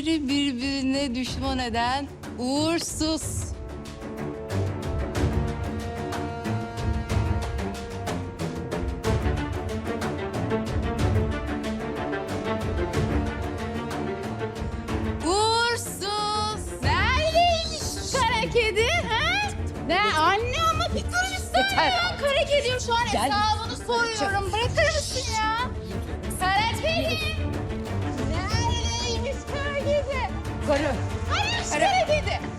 kardeşleri birbirine düşman eden uğursuz. Uğursuz. Neredeymiş kara kedi? Ha? Ne anne ama bir durursun ya. Kara kedim şu an hesabını soruyorum. Bırakır mısın ya? Kara kedi. Karı. Neredeymiş kara kedi?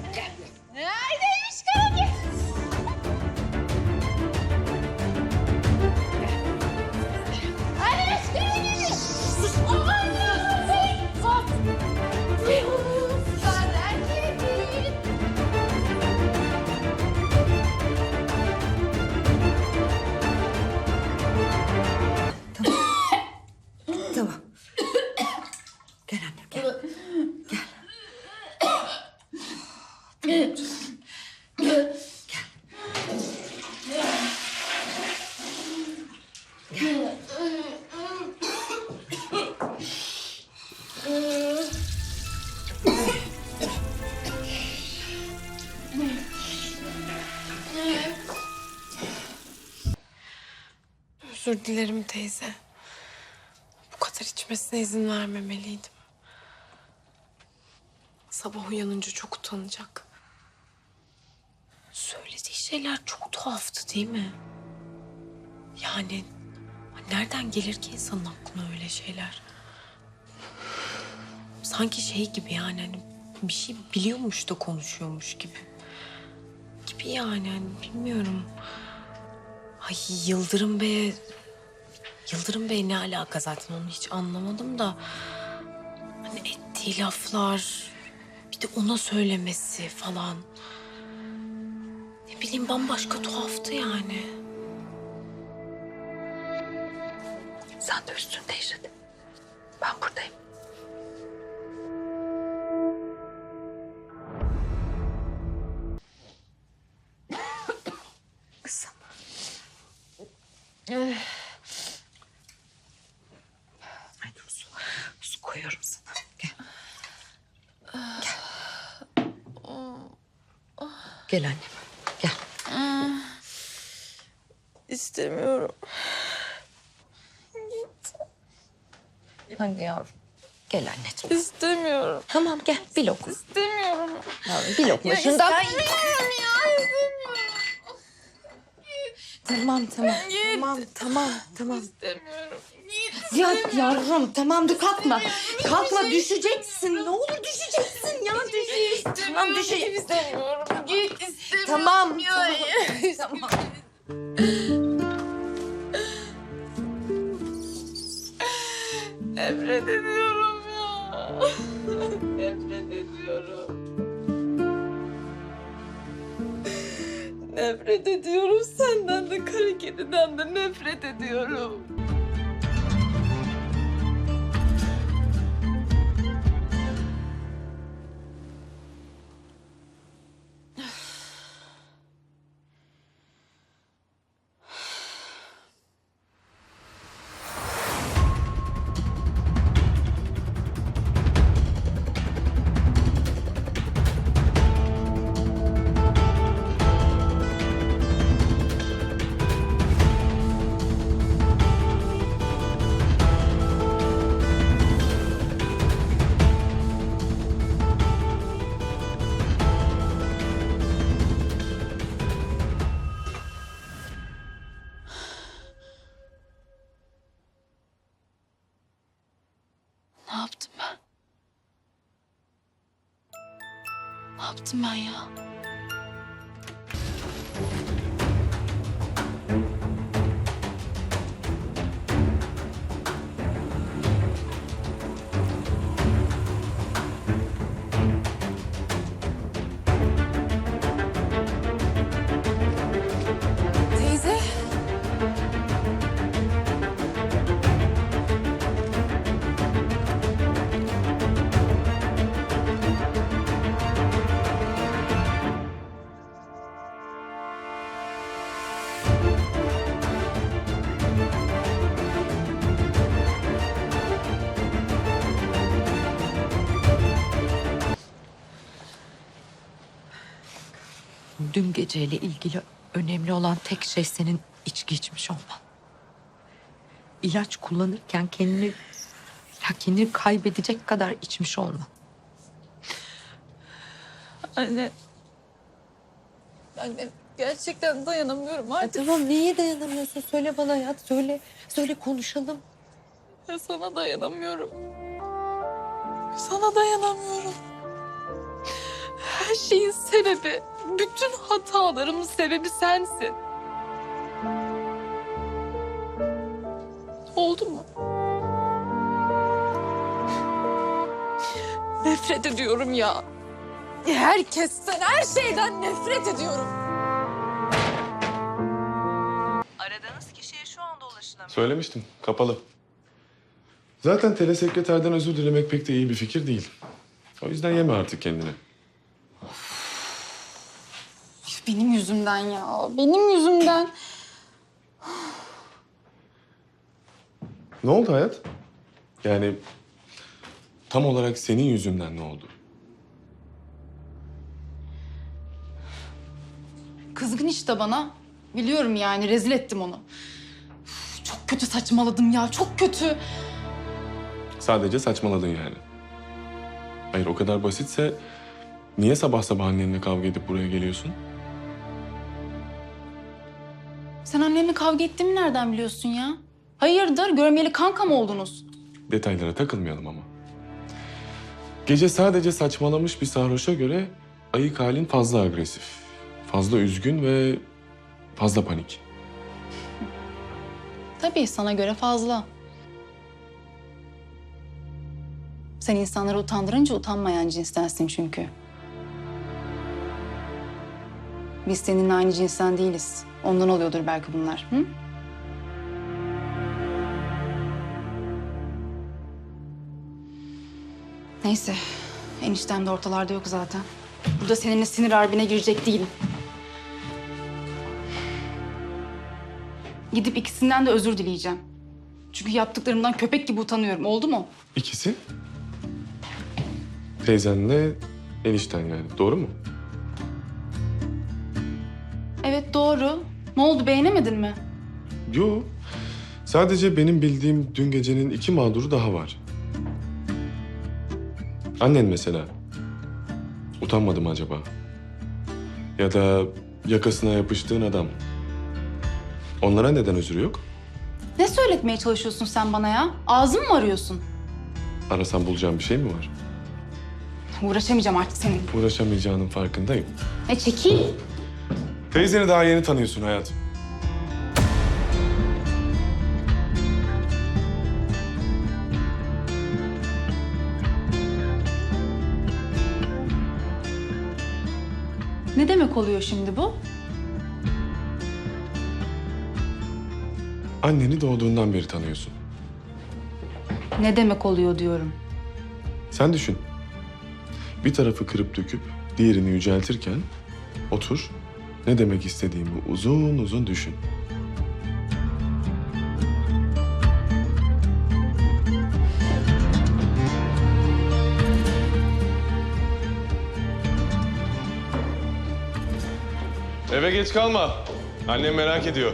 Dilerim teyze. Bu kadar içmesine izin vermemeliydim. Sabah uyanınca çok utanacak. Söylediği şeyler çok tuhaftı değil mi? Yani nereden gelir ki insanın aklına öyle şeyler? Sanki şey gibi yani hani bir şey biliyormuş da konuşuyormuş gibi. Gibi yani hani bilmiyorum. Ay Yıldırım Bey... Yıldırım Bey ne alaka zaten onu hiç anlamadım da... Hani ettiği laflar... Bir de ona söylemesi falan. Ne bileyim bambaşka tuhaftı yani. Sen de üstünde yaşadın. Ben buradayım. Kızım. Ay dur su. Su koyuyorum sana. Gel. Gel. Gel annem. Gel. İstemiyorum. Hadi yavrum. Gel anneciğim. İstemiyorum. Tamam gel bir lokma. İstemiyorum. Yavrum, bir lokma şundan. Tamam tamam. Tamam tamam tamam. İstemiyorum. Ya yavrum tamam dur kalkma. Kalkma düşeceksin. Ne olur düşeceksin ya düşeceksin. Tamam düşeceksin. İstemiyorum. Git istemiyorum. Tamam. Tamam. Nefret ediyorum ya. Nefret ediyorum. Nefret ediyorum senden de kara kediden de nefret ediyorum. Ne yaptım ben? Ne yaptım ben ya? Dün geceyle ilgili önemli olan tek şey senin içki içmiş olman. İlaç kullanırken kendini ya kendini kaybedecek kadar içmiş olman. Anne. Anne gerçekten dayanamıyorum Ya artık. tamam niye dayanamıyorsun? Söyle bana ya. Söyle. Söyle konuşalım. Ya sana dayanamıyorum. Sana dayanamıyorum. Her şeyin sebebi, bütün hatalarımın sebebi sensin. Oldu mu? Nefret ediyorum ya. Herkesten, her şeyden nefret ediyorum. Aradığınız kişiye şu anda ulaşılamıyor. Söylemiştim, kapalı. Zaten telesekreterden özür dilemek pek de iyi bir fikir değil. O yüzden yeme artık kendini. Benim yüzümden ya, benim yüzümden. Ne oldu hayat? Yani tam olarak senin yüzünden ne oldu? Kızgın işte bana. Biliyorum yani rezil ettim onu. Üf, Çok kötü saçmaladım ya çok kötü. Sadece saçmaladın yani. Hayır o kadar basitse niye sabah sabah annenle kavga edip buraya geliyorsun? Annemle kavga ettiğimi nereden biliyorsun ya? Hayırdır görmeyeli kanka mı oldunuz? Detaylara takılmayalım ama. Gece sadece saçmalamış bir sarhoşa göre ayık halin fazla agresif. Fazla üzgün ve fazla panik. Tabii sana göre fazla. Sen insanları utandırınca utanmayan cinstensin çünkü. Biz seninle aynı cinsten değiliz. Ondan oluyordur belki bunlar. Hı? Neyse. Eniştem de ortalarda yok zaten. Burada seninle sinir harbine girecek değilim. Gidip ikisinden de özür dileyeceğim. Çünkü yaptıklarımdan köpek gibi utanıyorum. Oldu mu? İkisi? Teyzenle enişten yani. Doğru mu? Evet doğru. Ne oldu beğenemedin mi? Yo. Sadece benim bildiğim dün gecenin iki mağduru daha var. Annen mesela. Utanmadı mı acaba? Ya da yakasına yapıştığın adam. Onlara neden özrü yok? Ne söyletmeye çalışıyorsun sen bana ya? Ağzımı mı arıyorsun? Arasam bulacağım bir şey mi var? Uğraşamayacağım artık senin. Uğraşamayacağının farkındayım. E çekil. Teyzeni daha yeni tanıyorsun hayat. Ne demek oluyor şimdi bu? Anneni doğduğundan beri tanıyorsun. Ne demek oluyor diyorum. Sen düşün. Bir tarafı kırıp döküp diğerini yüceltirken otur. Ne demek istediğimi uzun uzun düşün. Eve geç kalma. Annem merak ediyor.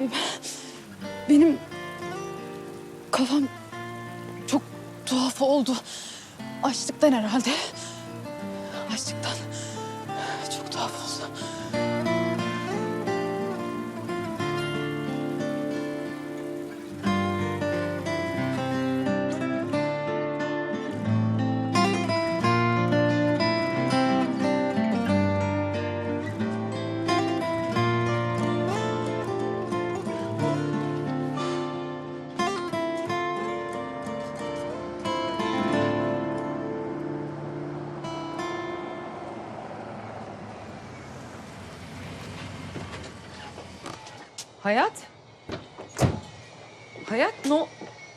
Be- benim kafam çok tuhaf oldu. Açlıktan herhalde. Hayat? Hayat ne,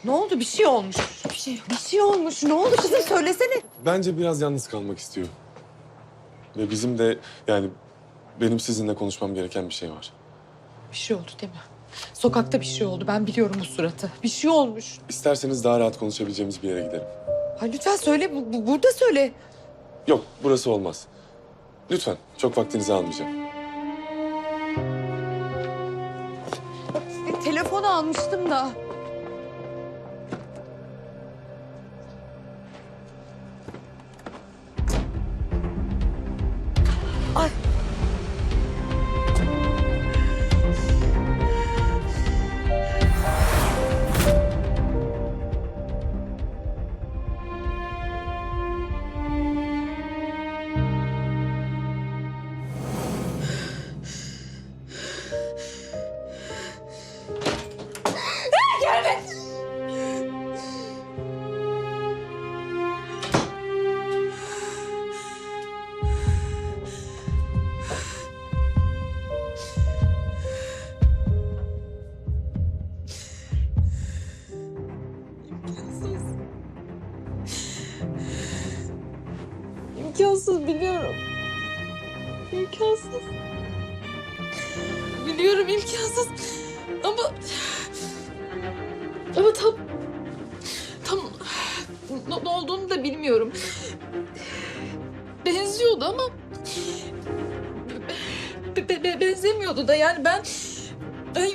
ne oldu? Bir şey olmuş. Bir şey yok. Bir şey olmuş. Ne oldu kızım söylesene. Bence biraz yalnız kalmak istiyor. Ve bizim de yani benim sizinle konuşmam gereken bir şey var. Bir şey oldu değil mi? Sokakta bir şey oldu. Ben biliyorum bu suratı. Bir şey olmuş. İsterseniz daha rahat konuşabileceğimiz bir yere gidelim. Ha, lütfen söyle. bu- bu- burada söyle. Yok, burası olmaz. Lütfen, çok vaktinizi almayacağım. Almıştım da. Benzemiyordu da yani ben... Ben,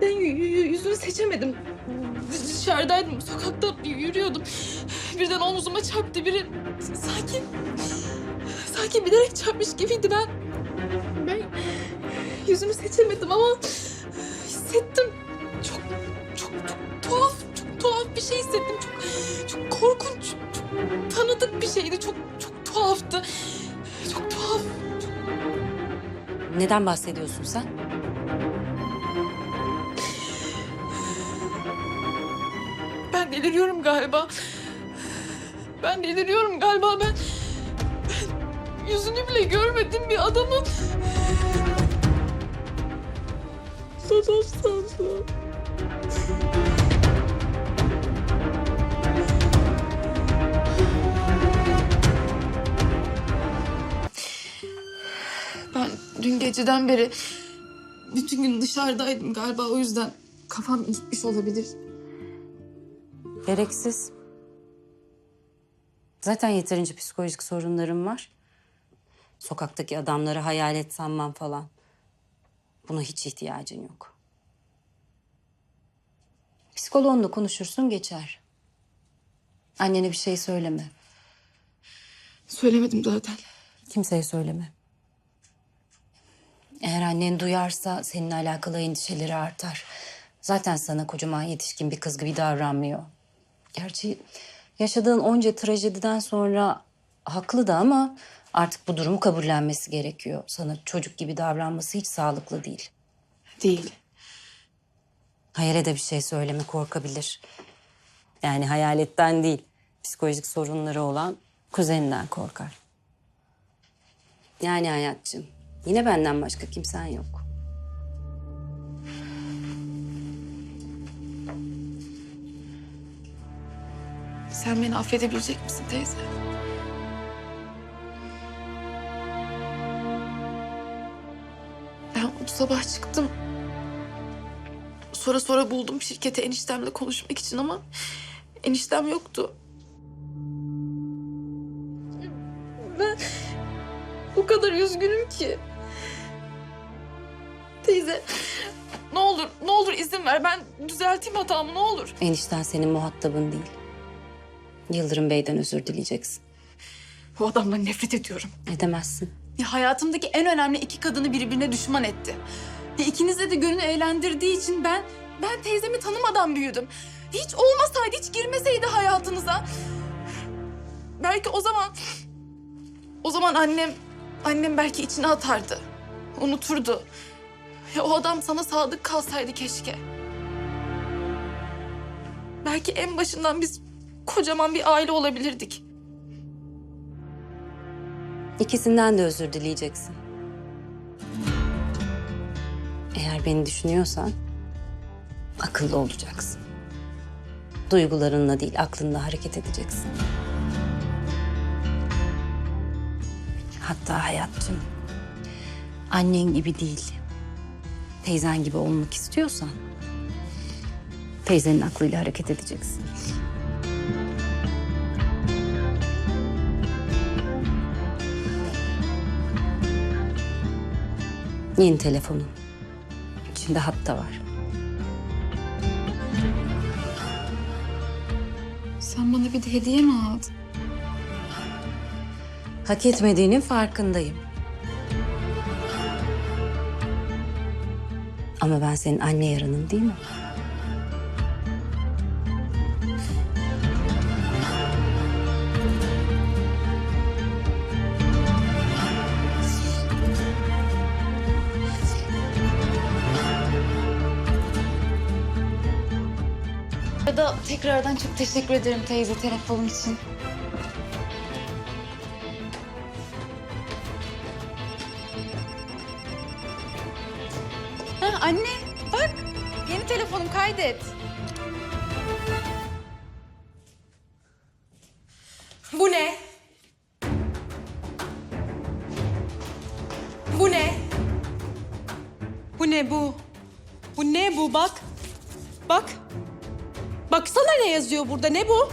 ben yüzünü seçemedim. Dışarıdaydım, sokakta yürüyordum. Birden omzuma çarptı biri. Sanki... Sanki bilerek çarpmış gibiydi ben. Ben yüzünü seçemedim ama hissettim. Çok, çok, çok tuhaf, çok tuhaf bir şey hissettim. Çok, çok korkunç, çok tanıdık bir şeydi. Çok, çok tuhaftı. Neden bahsediyorsun sen? Ben deliriyorum galiba. Ben deliriyorum galiba. Ben, ben yüzünü bile görmedim bir adamın. Adam sandım. Dün geceden beri bütün gün dışarıdaydım galiba o yüzden kafam gitmiş olabilir. Gereksiz. Zaten yeterince psikolojik sorunlarım var. Sokaktaki adamları hayalet sanmam falan. Buna hiç ihtiyacın yok. Psikoloğunla konuşursun geçer. Annene bir şey söyleme. Söylemedim zaten. Kimseye söyleme. Eğer annen duyarsa seninle alakalı endişeleri artar. Zaten sana kocaman yetişkin bir kız gibi davranmıyor. Gerçi yaşadığın onca trajediden sonra haklı da ama artık bu durumu kabullenmesi gerekiyor. Sana çocuk gibi davranması hiç sağlıklı değil. Değil. Hayal'e de bir şey söyleme korkabilir. Yani hayaletten değil, psikolojik sorunları olan kuzeninden korkar. Yani hayatçım, yine benden başka kimsen yok. Sen beni affedebilecek misin teyze? Ben bu sabah çıktım. Sonra sonra buldum şirkete eniştemle konuşmak için ama eniştem yoktu. Kadar üzgünüm ki. Teyze ne olur ne olur izin ver ben düzelteyim hatamı ne olur. Enişten senin muhatabın değil. Yıldırım Bey'den özür dileyeceksin. Bu adamdan nefret ediyorum. Edemezsin. Ya hayatımdaki en önemli iki kadını birbirine düşman etti. Ya ikinizle de gönlünü eğlendirdiği için ben ben teyzemi tanımadan büyüdüm. Hiç olmasaydı, hiç girmeseydi hayatınıza. Belki o zaman o zaman annem annem belki içine atardı. Unuturdu. Ya o adam sana sadık kalsaydı keşke. Belki en başından biz kocaman bir aile olabilirdik. İkisinden de özür dileyeceksin. Eğer beni düşünüyorsan akıllı olacaksın. Duygularınla değil aklınla hareket edeceksin. Hatta hayatım annen gibi değil teyzen gibi olmak istiyorsan teyzenin aklıyla hareket edeceksin. Yeni telefonun. İçinde hatta var. Sen bana bir de hediye mi aldın? Hak etmediğinin farkındayım. Ama ben senin anne yarının değil mi? Ya da tekrardan çok teşekkür ederim teyze telefon için. Anne bak yeni telefonum kaydet. Bu ne? Bu ne? Bu ne bu? Bu ne bu bak? Bak. Baksana ne yazıyor burada ne bu?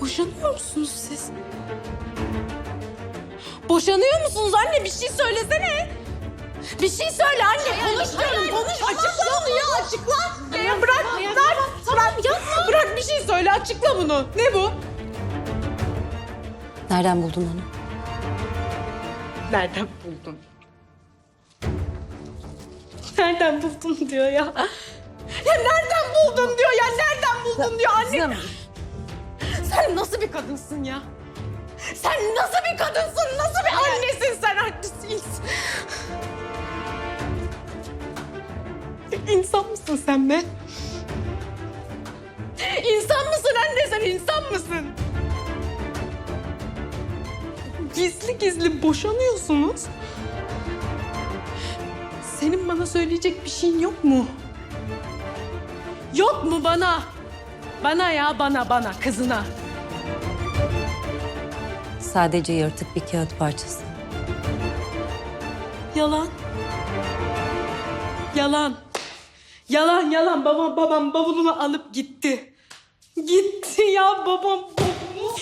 Boşanıyor musunuz siz? Boşanıyor musunuz anne? Bir şey söylesene. Bir şey söyle anne. Konuş diyorum konuş. Açıkla bunu ya açıkla. Ya bırak bırak. Bırak, bırak bir şey söyle açıkla bunu. Ne bu? Nereden buldun onu? Nereden buldun? Nereden buldun diyor ya. Ya nereden buldun diyor ya. Nereden buldun diyor anne. Sen nasıl bir kadınsın ya? Sen nasıl bir kadınsın? Nasıl bir annesin sen annesiyiz? İnsan mısın sen be? İnsan mısın anne sen insan mısın? Gizli gizli boşanıyorsunuz. Senin bana söyleyecek bir şeyin yok mu? Yok mu bana? Bana ya bana bana kızına. Sadece yırtık bir kağıt parçası. Yalan. Yalan. Yalan yalan babam babam bavulunu alıp gitti. Gitti ya babam bavulunu.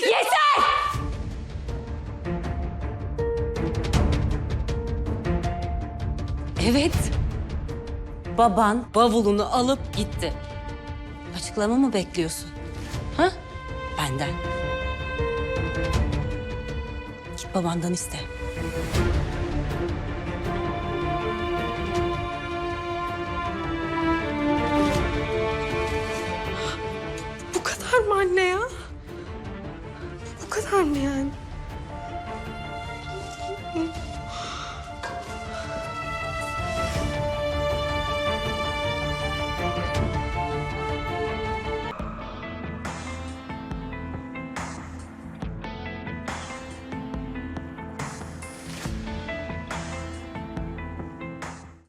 Evet. Baban bavulunu alıp gitti. Açıklama mı bekliyorsun? Ha? Benden. Babandan iste. Bu kadar mı anne ya? Bu kadar mı yani?